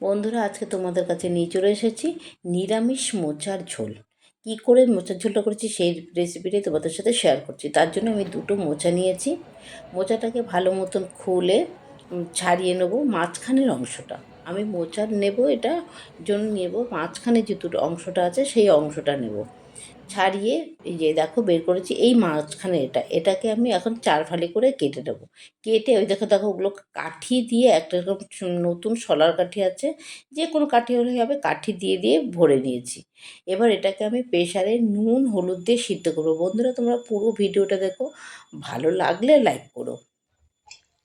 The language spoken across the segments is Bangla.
বন্ধুরা, আজকে তোমাদের কাছে নিয়ে চলে এসেছি, নিরামিষ মোচার ঝোল। কি করে মোচার ঝোলটা করেছি সেই রেসিপিটাই তোমাদের সাথে শেয়ার করছি। তার জন্য আমি দুটো মোচা নিয়েছি। মোচাটাকে ভালো মতন খুলে ছাড়িয়ে নেব মাঝখানের অংশটা। আমি মোচার নেব এটা জন্য নেব মাঝখানে যে দুটো অংশটা আছে, সেই অংশটা নেব। ছাড়িয়ে এই যে দেখো বের করেছি, এই মাঝখানে এটা। এটাকে আমি এখন চার ফালি করে কেটে দেবো কেটে ওই দেখো দেখো ওগুলো কাঠি দিয়ে একটা এরকম নতুন শলার কাঠি আছে, যে কোনো কাঠি হলে হবে, কাঠি দিয়ে দিয়ে ভরে নিয়েছি। এবার এটাকে আমি প্রেশারে নুন, হলুদ দিয়ে সিদ্ধ করব। বন্ধুরা, তোমরা পুরো ভিডিওটা দেখো, ভালো লাগলে লাইক করো।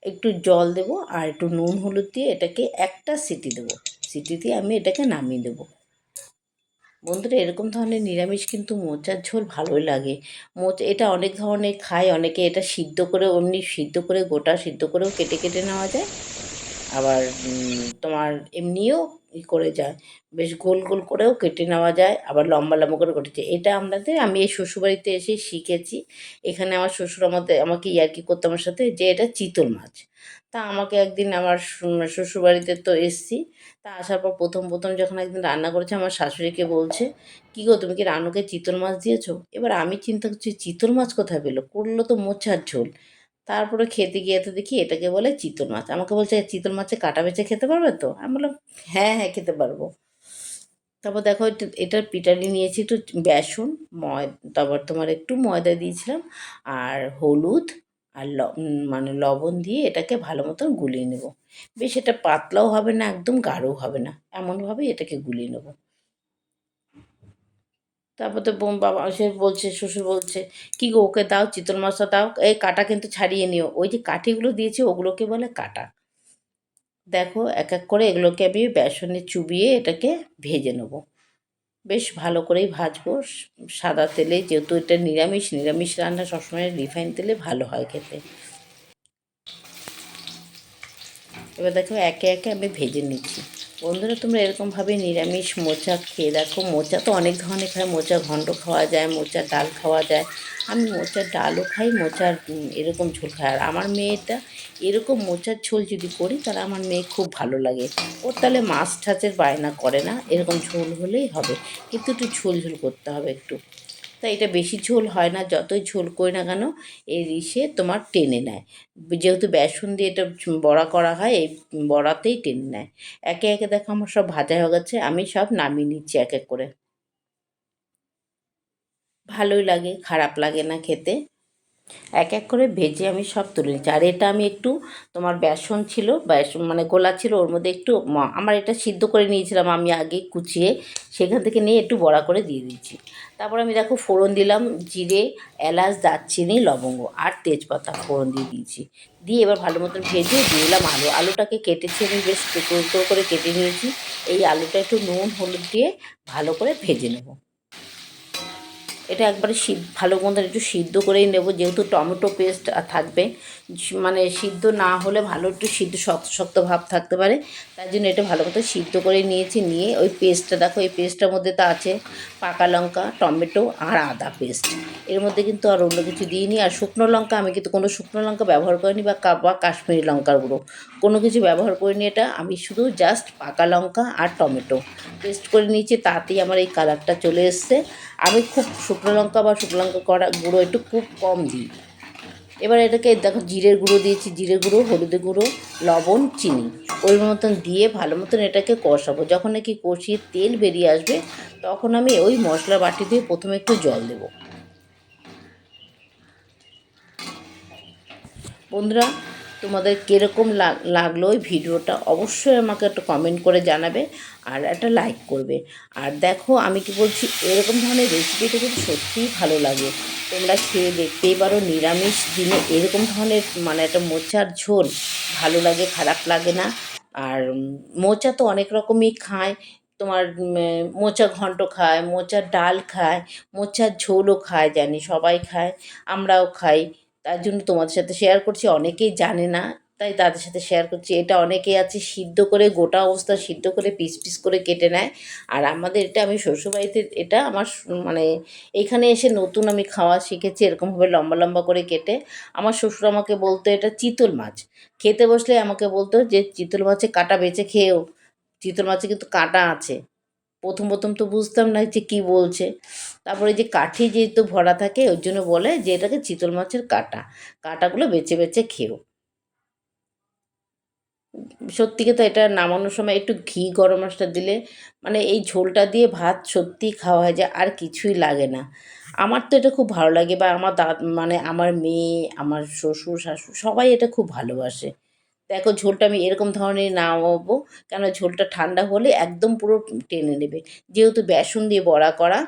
একটু জল দেবো আর একটু নুন, হলুদ দিয়ে এটাকে একটা সিটি দেবো। সিটি দিয়ে আমি এটাকে নামিয়ে দেবো। বন্ধুরা, এরকম ধরনের নিরামিষ কিন্তু মোচার ঝোল ভালোই লাগে। মোচ, এটা অনেক ধরনের খায়, অনেকে এটা সিদ্ধ করে অমনি সিদ্ধ করে গোটা সিদ্ধ করেও কেটে কেটে নেওয়া যায়। আবার তোমার এমনিও ই করে যায়। বেশ গোল গোল করেও কেটে নেওয়া যায়, আবার লম্বা লম্বা করে কেটেছে এটা আমাদের, আমি এই শ্বশুরবাড়িতে এসে শিখেছি। এখানে আমার শ্বশুর আমাদের, আমাকে ইয়ার্কি করতো আমার সাথে যে এটা চিতল মাছ। তা আমাকে একদিন আমার শ্বশুরবাড়িতে তো এসছি। তা আসার পর প্রথম প্রথম যখন একদিন রান্না করেছে, আমার শাশুড়িকে বলছে, কী গো, তুমি কি রানুকে চিতল মাছ দিয়েছ? এবার আমি চিন্তা করছি, চিতল মাছ কোথায় পেল? করল তো মোচার ঝোল। তারপরে খেতে গিয়ে তো দেখি এটাকে বলে চিতল মাছ। আমাকে বলছে, চিতল মাছে কাটা বেছে খেতে পারবে তো? আমি বললাম হ্যাঁ হ্যাঁ খেতে পারব। তারপর দেখো এটার পিটালি নিয়েছি, একটু বেসন, ময়, তারপর তোমার একটু ময়দা দিয়েছিলাম আর হলুদ আর ল মানে লবণ দিয়ে এটাকে ভালো মতন গুলিয়ে নেব। বেশ, এটা পাতলাও হবে না, একদম গাঢ়ও হবে না। এমনভাবেই এটাকে গুলিয়ে নেব। তারপর তো বাবা, সে বলছে, শ্বশুর বলছে, কি গো, ওকে দাও, চিতল মাছটা দাও, এই কাটা কিন্তু ছাড়িয়ে নিও। ওই যে কাঠিগুলো দিয়েছে, ওগুলোকে বলে কাটা। দেখো, এক এক করে এগুলোকে আমি বেসনে চুবিয়ে এটাকে ভেজে নেব। বেশ ভালো করেই ভাজবো। সাদা তেলে যেহেতু এটা নিরামিষ নিরামিষ রান্না সবসময় রিফাইন তেলে ভালো হয় খেতে। এবার দেখো, একে একে আমি ভেজে নিচ্ছি। বন্ধুরা, তোমরা এরকমভাবে নিরামিষ মোচা খেয়ে দেখো। মোচা তো অনেক ধরনের খায়। মোচা ঘন্ট খাওয়া যায় মোচার ডাল খাওয়া যায়। আমি মোচার ডালও খাই, মোচার এরকম ঝোল খাই। আর আমার মেয়েটা এরকম মোচার ঝোল যদি করি, তাহলে আমার মেয়ে খুব ভালো লাগে। ওর তাহলে মাছ ঠাচের বায়না করে না। এরকম ঝোল হলেই হবে। কিন্তু একটু ঝোল ঝোল করতে হবে একটু। তাই এটা বেশি ঝোল হয় না, যতই ঝোল করি না কেন, এই ইসে তোমার টেনে নেয়। যেহেতু বেসন দিয়ে এটা বড়া করা হয়, এই বড়াতেই টেনে নেয়। একে একে দেখো আমার সব ভাজা হয়ে গেছে, আমি সব নামিয়ে নিচ্ছি এক এক করে। ভালোই লাগে, খারাপ লাগে না খেতে। এক এক করে ভেজে আমি সব তুলে নিচ্ছি আর এটা আমি একটু তোমার বেসন ছিল, বেসন মানে গোলা ছিল, ওর মধ্যে একটু আমার এটা সিদ্ধ করে নিয়েছিলাম আমি আগে কুচিয়ে, সেখান থেকে নিয়ে একটু বড়া করে দিয়ে দিচ্ছি তারপর আমি দেখো ফোড়ন দিলাম, জিরে, এলাচ, দারচিনি, লবঙ্গ আর তেজপাতা ফোড়ন দিয়ে দিয়েছি। দিয়ে এবার ভালো মতন ভেজে দিয়ে দিলাম আলু। আলুটাকে কেটেছি আমি বেশ টুকরো করে কেটে নিয়েছি। এই আলুটা একটু নুন, হলুদ দিয়ে ভালো করে ভেজে নেব। এটা একবারে সিদ্ধ ভালো মতন একটু সিদ্ধ করেই নেব, যেহেতু টমেটো পেস্ট থাকবে। মানে সিদ্ধ না হলে ভালো একটু সিদ্ধ শক্ত শক্ত ভাব থাকতে পারে, তার জন্য এটা ভালো মতো সিদ্ধ করে নিয়েছি, নিয়ে ওই পেস্টটা দেখো, এই পেস্টটার মধ্যে তো আছে পাকা লঙ্কা, টমেটো আর আদা পেস্ট এর মধ্যে কিন্তু আর অন্য কিছু দিইনি, আর শুকনো লঙ্কা আমি কিন্তু কোনো শুকনো লঙ্কা ব্যবহার করিনি বা বা কাশ্মীরি লঙ্কার গুঁড়ো। কোনো কিছু ব্যবহার করিনি এটা, আমি শুধু জাস্ট পাকা লঙ্কা আর টমেটো পেস্ট করে নিয়েছি, তাতেই আমার এই কালারটা চলে এসছে। আমি খুব শুকনো লঙ্কা বা শুকনো লঙ্কা করা গুঁড়ো একটু খুব কম দিই। এবার এটাকে দেখো জিরের গুঁড়ো দিয়েছি, জিরে গুঁড়ো হলুদের গুঁড়ো, লবণ, চিনি। ওই মতন দিয়ে ভালো মতন এটাকে কষাবো। যখন নাকি কষিয়ে তেল বেরিয়ে আসবে, তখন আমি ওই মশলা বাটি দিয়ে প্রথমে একটু জল দেবো। বন্ধুরা তোমাদের কীরকম লাগ- লাগল ওই ভিডিওটা অবশ্যই আমাকে একটা কমেন্ট করে জানাবে আর একটা লাইক করবে। আর দেখো আমি কি বলছি, এরকম ধরনের রেসিপিটা কিন্তু সত্যিই ভালো লাগে, তোমরা খেয়ে দেখতেই পারো নিরামিষ দিনে এরকম ধরনের মানে একটা মোচার ঝোল ভালো লাগে, খারাপ লাগে না। আর মোচা তো অনেক রকমই খায়, তোমার মোচা ঘন্ট খায় মোচার ডাল খায়, মোচার ঝোলও খায় জানি, সবাই খায়, আমরাও খাই। তার জন্য তোমাদের সাথে শেয়ার করছি, অনেকেই জানে না, তাই তাদের সাথে শেয়ার করছি। এটা অনেকেই আছে সিদ্ধ করে, গোটা অবস্থা সিদ্ধ করে পিস পিস করে কেটে নেয়। আর আমাদের এটা, আমি শ্বশুরবাড়িতে এটা আমার মানে এখানে এসে নতুন আমি খাওয়া শিখেছি, এরকমভাবে লম্বা লম্বা করে কেটে। আমার শ্বশুর আমাকে বলতো, এটা চিতল মাছ। খেতে বসলে আমাকে বলতো যে, চিতল মাছে কাটা বেছে খেয়েও, চিতল মাছে কিন্তু কাঁটা আছে। প্রথম প্রথম তো বুঝতাম না যে কী বলছে। তারপরে যে কাঠি যেহেতু ভরা থাকে ওই জন্য বলে যে এটাকে চিতল মাছের কাঁটা। কাঁটাগুলো বেছে বেছে খেও। সত্যিকে তো এটা নামানোর সময় একটু ঘি গরম মশলা দিলে মানে এই ঝোলটা দিয়ে ভাত সত্যিই খাওয়া হয়ে যায় আর কিছুই লাগে না। আমার তো এটা খুব ভালো লাগে বা আমার দা মানে আমার মেয়ে, আমার শ্বশুর, শাশুড়ি সবাই এটা খুব ভালোবাসে। দেখো ঝোলটা আমি এরকম ধরনের নামাবো, কেন ঝোলটা ঠান্ডা হলে একদম পুরো টেনে নেবে। যেহেতু বেসন দিয়ে বড়া করা,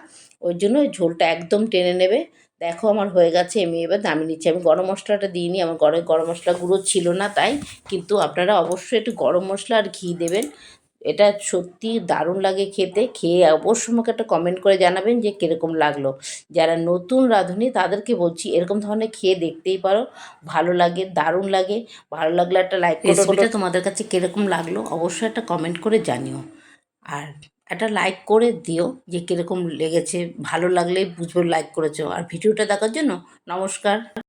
ওই জন্য ঝোলটা একদম টেনে নেবে। দেখো আমার হয়ে গেছে, আমি এবার দামি নিচ্ছি। আমি গরম মশলাটা দিইনি, আমার ঘরে গরম মশলা গুঁড়ো ছিল না তাই, কিন্তু আপনারা অবশ্যই একটু গরম মশলা আর ঘি দেবেন। এটা সত্যি দারুণ লাগে খেতে। খেয়ে অবশ্যই আমাকে একটা কমেন্ট করে জানাবেন যে কীরকম লাগল। যারা নতুন রাঁধুনি তাদেরকে বলছি এরকম ধরনের খেয়ে দেখতেই পারো। ভালো লাগে দারুণ লাগে। ভালো লাগলে একটা লাইক রেসিপিটা তোমাদের কাছে কীরকম লাগল অবশ্যই একটা কমেন্ট করে জানিও। আর একটা লাইক করে দিও যে কীরকম লেগেছে। ভালো লাগলে বুঝব লাইক করেছ। আর ভিডিওটা দেখার জন্য নমস্কার।